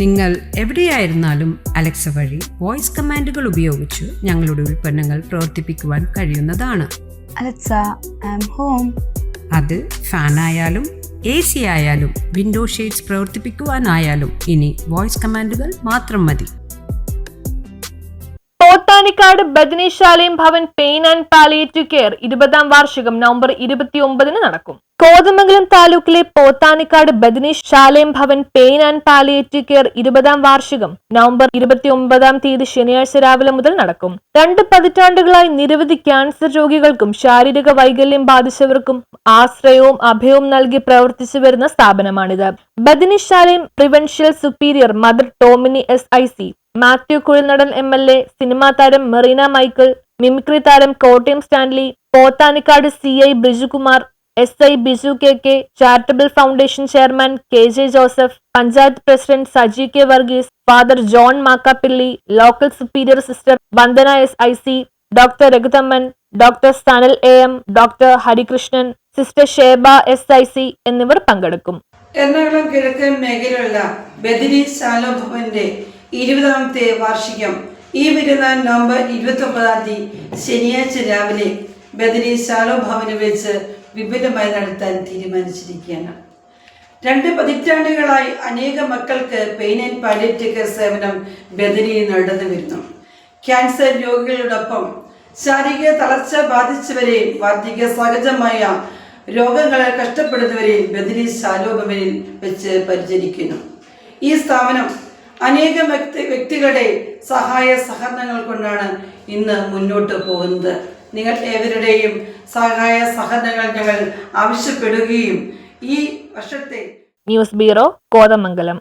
നിങ്ങൾ എവിടെയായിരുന്നാലും അലക്സ വഴി വോയിസ് കമാൻഡുകൾ ഉപയോഗിച്ച് ഞങ്ങളുടെ ഉൽപ്പന്നങ്ങൾ പ്രവർത്തിപ്പിക്കുവാൻ കഴിയുന്നതാണ്. Alexa, I'm home. അത് ഫാനായാലും എ സി ആയാലും വിൻഡോ ഷെയ്ഡ്സ് പ്രവർത്തിപ്പിക്കുവാനായാലും ഇനി വോയിസ് കമാൻഡുകൾ മാത്രം മതി. Pothanikkad ബദനീശാലയം Bhavan pain and palliative care ഇരുപതാം വാർഷികം നവംബർ ഇരുപത്തിയൊമ്പതിന് നടക്കും. കോതമംഗലം താലൂക്കിലെ Pothanikkad ബദനീഷ് ശാലയം Bhavan pain and palliative care ഇരുപതാം വാർഷികം നവംബർ ഇരുപത്തിയൊമ്പതാം തീയതി ശനിയാഴ്ച രാവിലെ മുതൽ നടക്കും. രണ്ട് പതിറ്റാണ്ടുകളായി നിരവധി ക്യാൻസർ രോഗികൾക്കും ശാരീരിക വൈകല്യം ബാധിച്ചവർക്കും ആശ്രയവും അഭയവും നൽകി പ്രവർത്തിച്ചു വരുന്ന സ്ഥാപനമാണിത്. ബദനീഷ് ശാലയം provincial superior mother ടോമിനി S I C Mathew Kuzhalnadan M L A cinema താരം മെറീന മൈക്കിൾ മിമിക്രി താരം Kottayam Stanley Pothanikkad C I Bijukumar S I Biju K K charitable foundation chairman K J Joseph panchayat president Saji K Varghese father John Makkapilly local superior sister Vandana S I C doctor Raghuthaman doctor Sanal A M doctor Harikrishnan sister Sheba S I C എന്നിവർ പങ്കെടുക്കും. എറണാകുളം കിഴക്കൻ മേഖലയിലുള്ള Badri shallow ഭവന്റെ ഇരുപതാമത്തെ വാർഷികം ഈ വരുന്ന November ഇരുപത്തി ഒമ്പതാം തീയതി ശനിയാഴ്ച രാവിലെ ബദരി ശാലോ ഭവന് വെച്ച് വിപുലമായി നടത്താൻ തീരുമാനിച്ചിരിക്കുകയാണ്. രണ്ട് പതിറ്റാണ്ടുകളായി അനേക മക്കൾക്ക് പെയിൻ ആൻഡ് പാലിയേറ്റീവ് കെയർ സേവനം ബദലി നടന്നു വരുന്നു. ക്യാൻസർ രോഗികളോടൊപ്പം ശാരീരിക തളർച്ച ബാധിച്ചവരെയും വാർദ്ധക്യ സഹജമായ രോഗങ്ങളെ കഷ്ടപ്പെടുന്നവരെയും ബദലി ശാലോപമനിൽ വെച്ച് പരിചരിക്കുന്നു. ഈ സ്ഥാപനം അനേകം വ്യക്തി വ്യക്തികളുടെ സഹായ സഹകരണങ്ങൾ കൊണ്ടാണ് ഇന്ന് മുന്നോട്ട് പോകുന്നത്. നിങ്ങൾ ഏവരുടെയും സഹായ സഹകരണങ്ങൾ ഞങ്ങൾ ആവശ്യപ്പെടുകയും ഈ വർഷത്തെ ന്യൂസ് ബ്യൂറോ കോതമംഗലം.